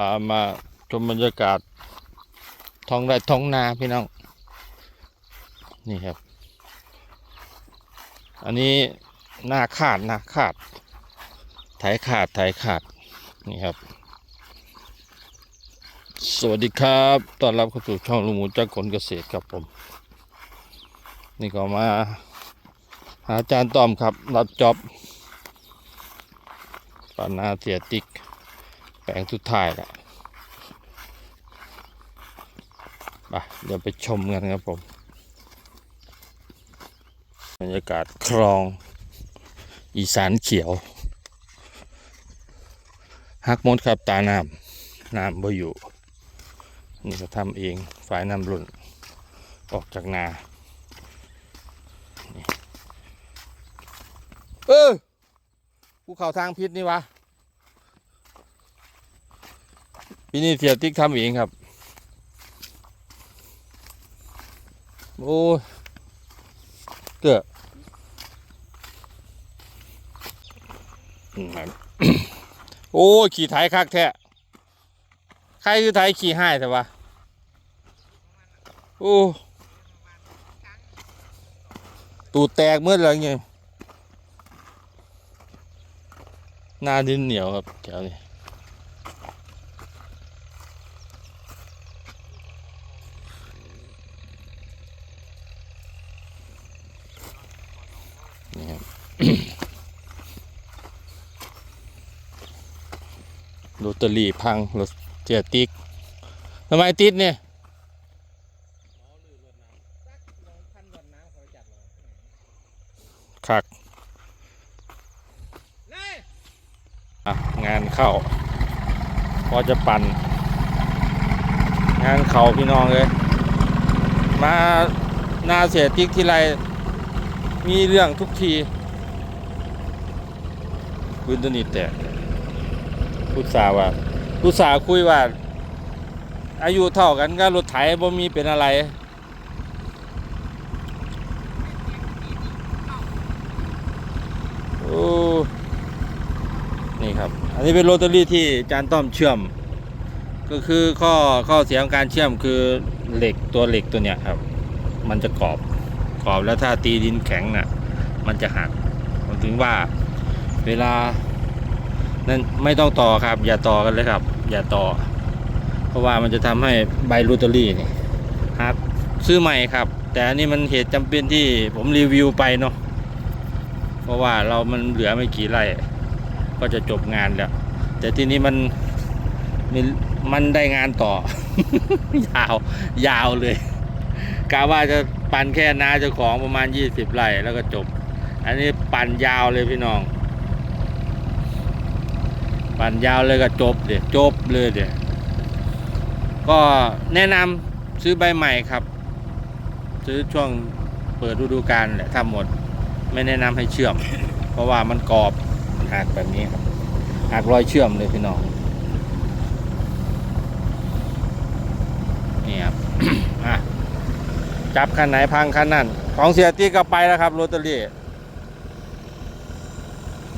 ามาชมบรรยากาศท้องไร่ท้องนาพี่น้อง นี่ครับ อันนี้หน้าขาดหน้าขาดไถขาดไถขาดนี่ครับ สวัสดีครับต้อนรับเข้าสู่ช่องลุงหมูจากคนเกษตรครับผม นี่ก็มา หาอาจารย์ต้อมครับ รับจ็อบปานาเสียติก แปลงสุดท้ายล้วไปเดี๋ยวไปชมกันครับผมบรรยากาศคลอง อีสานเขียวฮักมดครับตาน้ำน้ำบ่อยู่ นี่ก็ทำเองฝายน้ำหล่นออกจากนาเออภูเขาทางพิษนี่วะ พี่นี่เสียติ๊กทำเองครับ โอ้ยเกือบอืมครับโอ้ยขี่ไถคักแท้ใครคือไทยขี่ให้แต่ว่าโอ้ตูดแตกเมื่อไรเงี้ยหน้าดินเหนียวครับแถวนี้นี่ โรตารี่พังรถเจียติกทำไมติดเนี่ยคักอะงานเข้าพอจะปั่น งานเขาพี่น้องเลย มาหนาเสียติ๊กทีไร มีเรื่องทุกที พื้นตัวนี้แตกพุทธาว่าพุทธาคุยว่า อายุเท่ากันก็รถไถบ่มีเป็นอะไร โอ้ นี่ครับ อันนี้เป็นโรตารี่ที่จานต้อมเชื่อม ก็คือข้อข้อเสียของการเชื่อมคือเหล็กตัวเหล็กตัวเนี้ยครับ มันจะกรอบกรอบแล้วถ้าตีดินแข็งน่ะ มันจะหักผมถึงว่า เวลา นั่นไม่ต้องต่อครับ อย่าต่อกันเลยครับ อย่าต่อ เพราะว่ามันจะทำให้ใบลูตอรี่นี่ฮักซื้อใหม่ครับ แต่อันนี้มันเหตุจำเป็นที่ผมรีวิวไปเนาะเพราะว่าเรามันเหลือไม่กี่ไร่ก็จะจบงานแล้ว แต่ที่นี้มันมันมันได้งานต่อ ยาว ยาวเลยกะว่าจะปั่นแค่นาเจ้าของประมาณ 20ไร่แล้วก็จบ อันนี้ปั่นยาวเลยพี่น้อง ปั่นยาวเลยก็จบเดี๋ยวจบเลยเดี๋ยวก็แนะนำซื้อใบใหม่ครับ ซื้อช่วงเปิดฤดูกาลแหละทำหมด ไม่แนะนำให้เชื่อม เพราะว่ามันกรอบมันหักแบบนี้ครับหักรอยเชื่อมเลยพี่น้องนี่ครับอะจับคันไหนพังคันนั้นของเสียตีก็ไปแล้วครับโรตารี่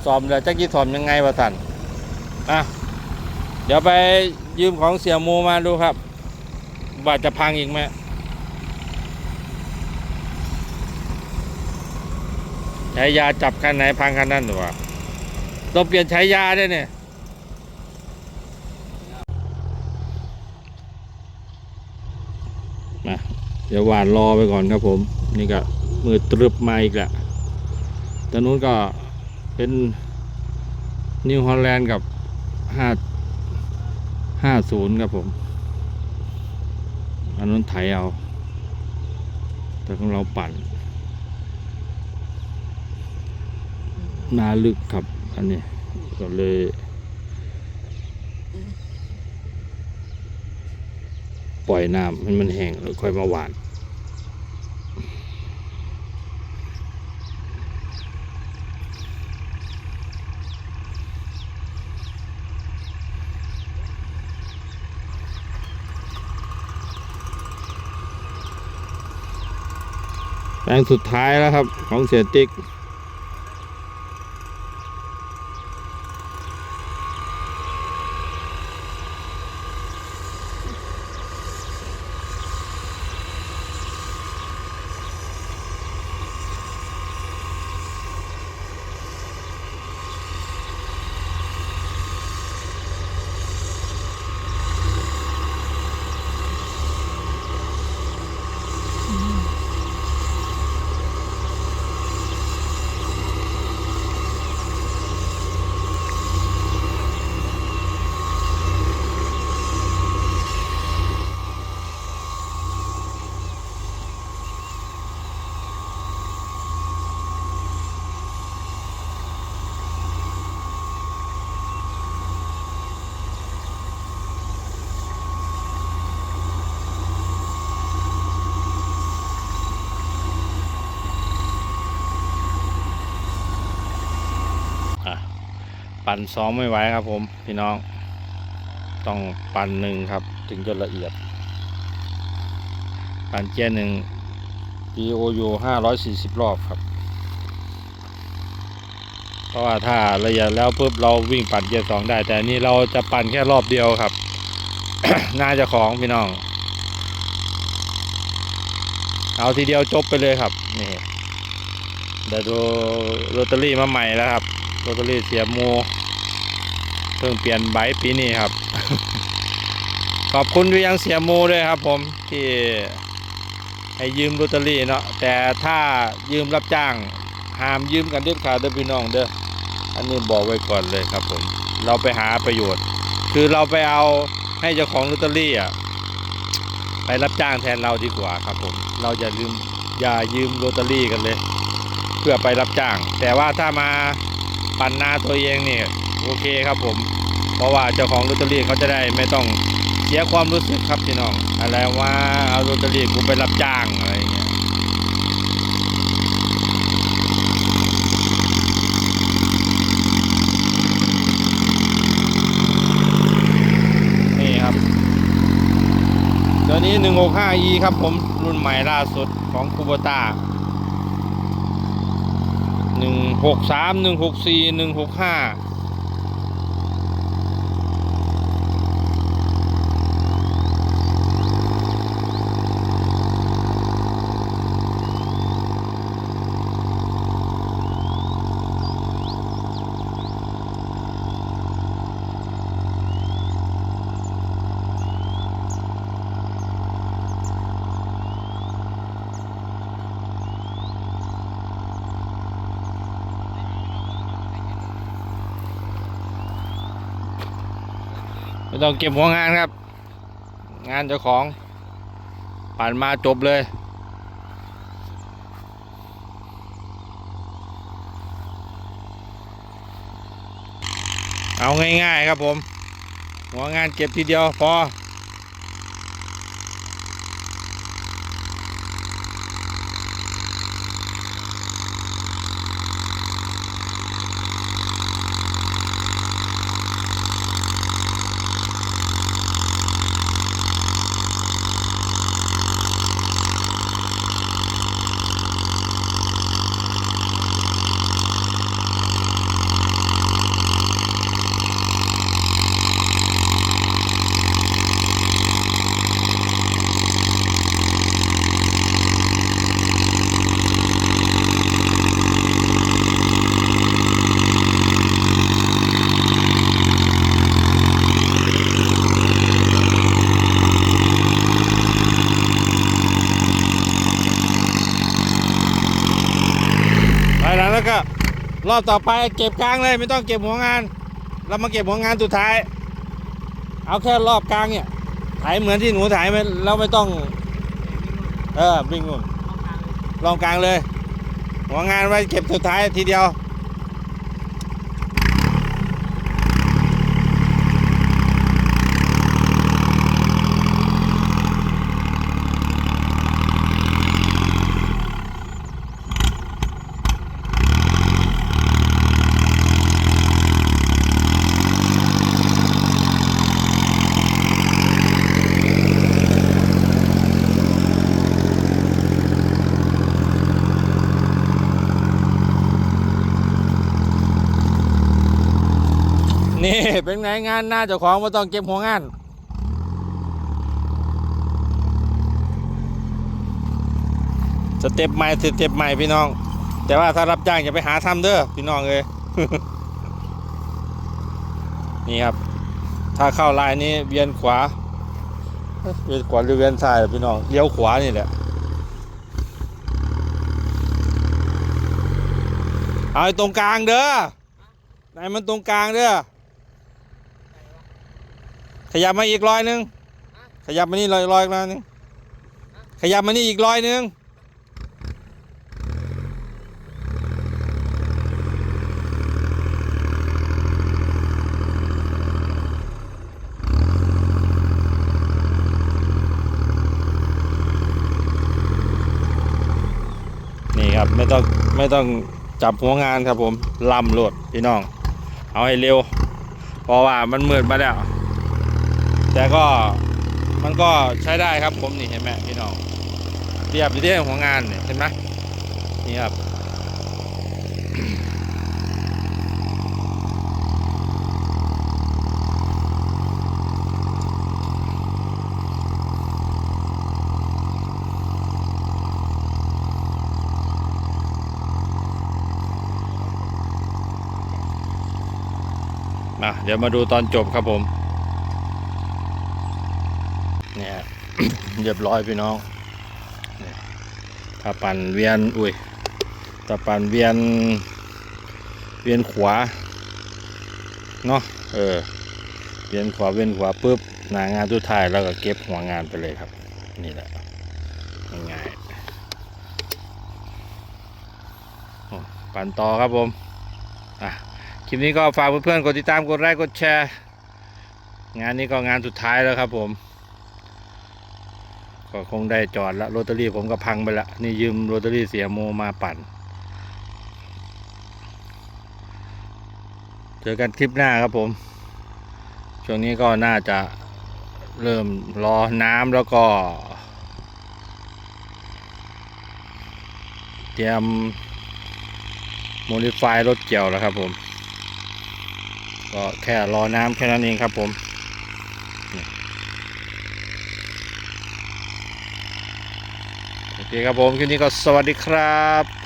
สอมเดี๋ยวจะกี่สอมยังไงวะท่าน อะเดี๋ยวไปยืมของเสียโมมาดูครับ ว่าจะพังอีกไหมใช้ยาจับคันไหนพังคันนั้นหรือวะต้องเปลี่ยนใช้ยาด้วยเนี่ยมาเดี๋ยวหวานรอไปก่อนครับผม นี่ก็มือตรึบมาอีกล้วตอนนู้นก็เป็นนิวฮอลแลนด์กับ ห้าห้าศูนย์ครับผม อันนั้นไถเอา แต่ของเราปั่น นาลึกครับ อันนี้ ก็เลยปล่อยน้ำให้มันแห้งแล้วค่อยมาหวาน แปลงสุดท้ายแล้วครับ ของเสียติ๊ก ปั่นสองไม่ไหวครับผมพี่น้อง ต้องปั่นหนึ่งครับ ถึงจะละเอียด ปั่นเกียร์หนึ่ง POU 540 รอบครับ เพราะว่าถ้าละเอียดแล้วปุ๊บเราวิ่งปั่นเกียร์สองได้ แต่นนี่เราจะปั่นแค่รอบเดียวครับ น่าจะของพี่น้อง เอาทีเดียวจบไปเลยครับ นี่เดี๋ยวดูโรตารี่มาใหม่แล้วครับ โรตารี่เสียโมเพิ่งเปลี่ยนไบปีนี้ครับ ขอบคุณไปยังเสียโมด้วยครับ ผมที่ให้ยืมโรตารี่เนาะแต่ถ้ายืมรับจ้างห้ามยืมกันเด็ดขาดเด้อพี่น้องเด้ออันนี้บอกไว้ก่อนเลยครับ ผม เราไปหาประโยชน์ คือเราไปเอาให้เจ้าของโรตารี่อะไปรับจ้างแทนเราดีกว่าครับผม เราอย่าลืมอย่ายืมโรตารี่กันเลย เพื่อไปรับจ้าง แต่ว่าถ้ามา ปั่นนาตัวเองเนี่ยโอเคครับผม เพราะว่าเจ้าของโรตารี่เขาจะได้ไม่ต้องเสียความรู้สึกครับพี่น้องอะไรว่าเอาโรตารี่กูไปรับจ้างอะไรเงี้ยนี่ครับตัวนี้ 165e ครับผมรุ่นใหม่ล่าสุดของคูโบต้า 163 164 165 ไม่ต้องเก็บหัวงานครับ งานเจ้าของปั่นมาจบเลยเอาง่ายๆครับผม หัวงานเก็บทีเดียวพอ แล้วก็รอบต่อไปเก็บกลางเลย ไม่ต้องเก็บหัวงาน เรามาเก็บหัวงานสุดท้าย เอาแค่รอบกลางเนี่ยถ่ายเหมือนที่หนูถ่ายไหมแล้วไม่ต้อง เออวิ่งนู่นรอบกลางเลย หัวงานไว้เก็บสุดท้ายทีเดียว นี่เป็นไงงานหน้าเจ้าของม่ต้องเก็บหัวงาน สเต็ปใหม่สเต็ปใหม่พี่น้อง แต่ว่าถ้ารับจ้างอย่าไปหาทำเด้อพี่น้องเลยนี่ครับ ถ้าเข้าลายนี้เวียนขวา เวียนขวาหรือเวียนซ้ายพี่น้องเลี้ยวขวานี่แหละเอาไอตรงกลางเด้อไหนมันตรงกลางเด้อ ขยับมาอีกร้อยหนึ่งขยับมานี่ร้อยร้อยร้อยนึงขยับมานี่อีกร้อยหนึ่งนี่ครับไม่ต้องไม่ต้องจับหัวงานครับผมลำโหลดพี่น้อง เอาให้เร็ว เพราะว่ามันมืดมาแล้ว แต่ก็มันก็ใช้ได้ครับผมนี่เห็นไหมพี่น้องเรียบอยู่ที่หัวงานเนี่ยเห็นไหมนี่ครับมาเดี๋ยวมาดูตอนจบครับผม เนี่ยเรียบร้อยพี่น้องถ้าปั่นเวียนอุ้ยถ้าปั่นเวียนเวียนขวาเนาะเออเวียนขวาเวียนขวาปุ๊บหนางานทุกท้ายแล้วก็เก็บหัวงานไปเลยครับ นี่แหละง่ายๆปั่นต่อครับผมอะคลิปนี้ก็ฝากเพื่อนๆกดติดตามกดไลค์กดแชร์ งานนี้ก็งานสุดท้ายแล้วครับผม ก็คงได้จอดละโรตารี่ผมก็พังไปละนี่ยืมโรตารี่เสียโมมาปั่น เจอกันคลิปหน้าครับผม ช่วงนี้ก็น่าจะเริ่มรอน้ำแล้วก็ เตรียมโมดิฟายรถเกี่ยวแล้วครับผม ก็แค่รอน้ำแค่นั้นเองครับผมนี่โอ เคครับผมคลิปนี้ก็สวัสดีครับ